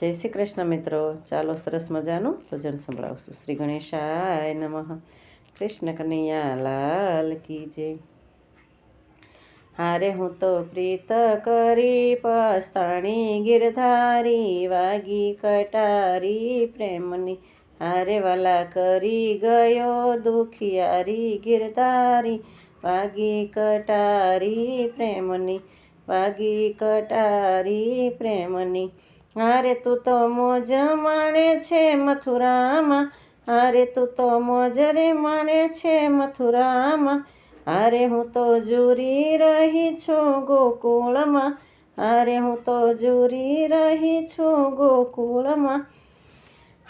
જય શ્રી કૃષ્ણ મિત્રો. ચાલો સરસ મજાનું ભજન સંભળાવશું. શ્રી ગણેશાય નમઃ. કૃષ્ણ કનૈયા લાલ કી જય. હારે હું તો પ્રીત કરી પસ્તાણી ગિરધારી, વાગી કટારી પ્રેમની. હારે વાલા કરી ગયો દુખિયારી ગિરધારી, વાગી કટારી પ્રેમની. વાગી કટારી પ્રેમની. હારે તું તો મોજ માણે છે મથુરામાં. અરે તું તો મોજ રે માણે છે મથુરામાં. અરે હું તો જુરી રહી છું ગોકુળમાં. અરે હું તો જુરી રહી છું ગોકુળમાં.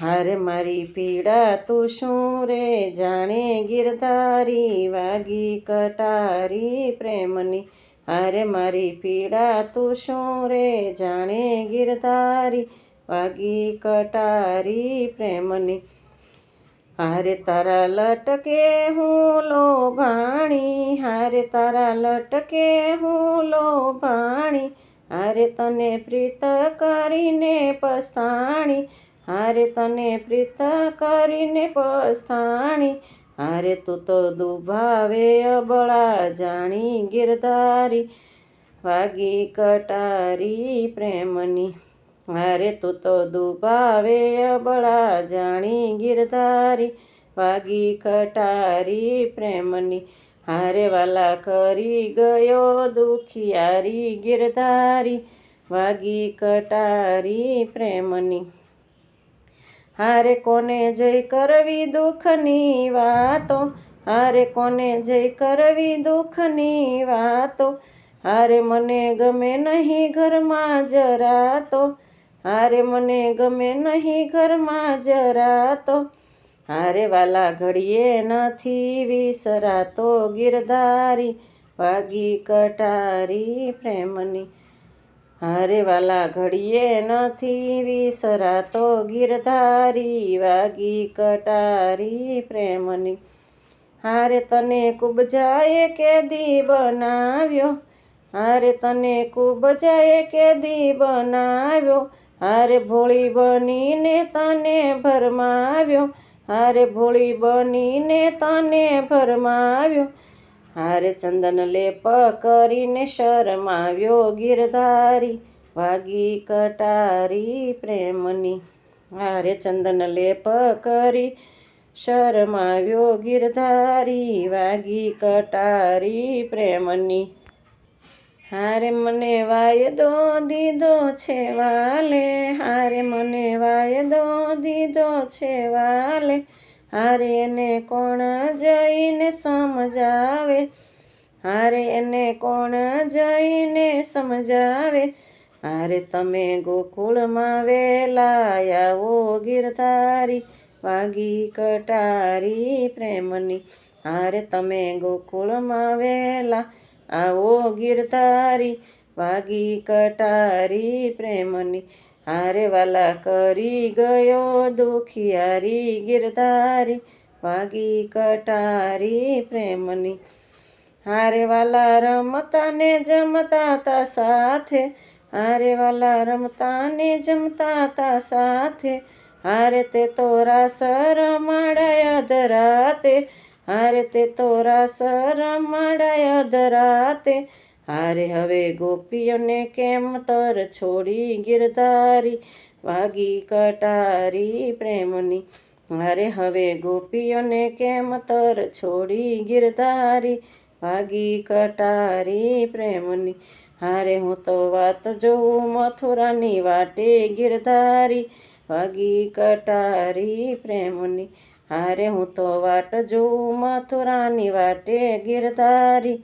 હારે મારી પીડા તું શું રે જાણે ગિરધારી વાગી કટારી પ્રેમની. હારે મારી પીડા તું શું રે? જાણે ગિરધારી, વાગી કટારી પ્રેમની. હારે તારા લટકે હું લો ભાણી હારે તારા લટકે હું લો ભાણી હારે તને પ્રીત કરીને પસ્તાણી, હારે તને પ્રીત કરીને પસ્તાણી હારે તું તો દુભાવે અબળા જાણી ગિરધારી, વાગી કટારી પ્રેમની. હારે તું તો દુભાવે અબળા જાણી ગિરધારી, વાગી કટારી પ્રેમની. હારે વાલા કરી ગયો દુખિયારી ગિરધારી, વાગી કટારી પ્રેમની. હારે કોને જય કરવી દુઃખની વાતો? હારે કોને જય કરવી દુઃખની વાતો? હારે મને ગમે નહીં ઘરમાં જરાતો. હારે મને ગમે નહીં ઘરમાં જરાતો. હારે વાલા ઘડીએ નથી વિસરાતો ગિરધારી વાગી કટારી પ્રેમની. હારે વાલા ઘડીએ નથી વિસરાતો ગીરધારી, વાગી કટારી પ્રેમની. હારે તને કુબજાએ કેદી બનાવ્યો? હારે તને કુબજાએ કેદી બનાવ્યો? હારે ભોળી બનીને તને ભરમાવ્યો? હારે ભોળી બનીને તને ભરમાવ્યો? હારે ચંદન લેપ કરીને શરમાવ્યો ગિરધારી, વાગી કટારી પ્રેમની. હારે ચંદન લેપ કરી શરમાવ્યો ગિરધારી, વાગી કટારી પ્રેમની. હારે મને વાયદો દીધો છે વાલે, હારે મને વાયદો દીધો છે વાલે. હારે એને કોણ જઈને સમજાવે? હારે એને કોણ જઈને સમજાવે? હારે તમે ગોકુળમાં વેલા આવો ગિરધારી, વાગી કટારી પ્રેમની. હારે તમે ગોકુળમાં વેલા આવો ગિરધારી, વાગી કટારી પ્રેમની. હારે કરી ગયો દુખિયારી ગિરધારી, વાગી કટારી પ્રેમની. હારે વાલા રમતા ને જમતા તા સાથે, હારે વાલા રમતા ને જમતા તા સાથે. હારે તે તોરા સર માડાયા ધરાતે, હારે તે તોરા સર માડાયા ધરાતે હારે હવે ગોપીઓને કેમ તર છોડી ગિરધારી? વાગી કટારી પ્રેમની. હારે હવે ગોપીઓને કેમ તર છોડી ગિરધારી? વાગી કટારી પ્રેમની. હારે હું તો વાત જોઉં મથુરાની વાટે ગિરધારી. વાગી કટારી પ્રેમની. હારે હું તો વાટ જોઉં મથુરાની વાટે ગિરધારી.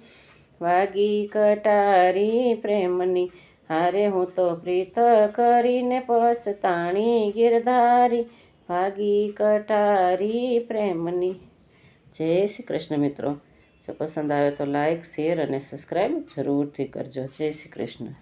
વાગી કટારી પ્રેમની હારે હું તો પ્રીત કરીને પસતાણી ગિરધારી ભાગી કટારી પ્રેમની. જય શ્રી કૃષ્ણ મિત્રો. જો પસંદ આવે તો લાઈક શેર અને સબસ્ક્રાઈબ જરૂરથી કરજો. જય શ્રી કૃષ્ણ.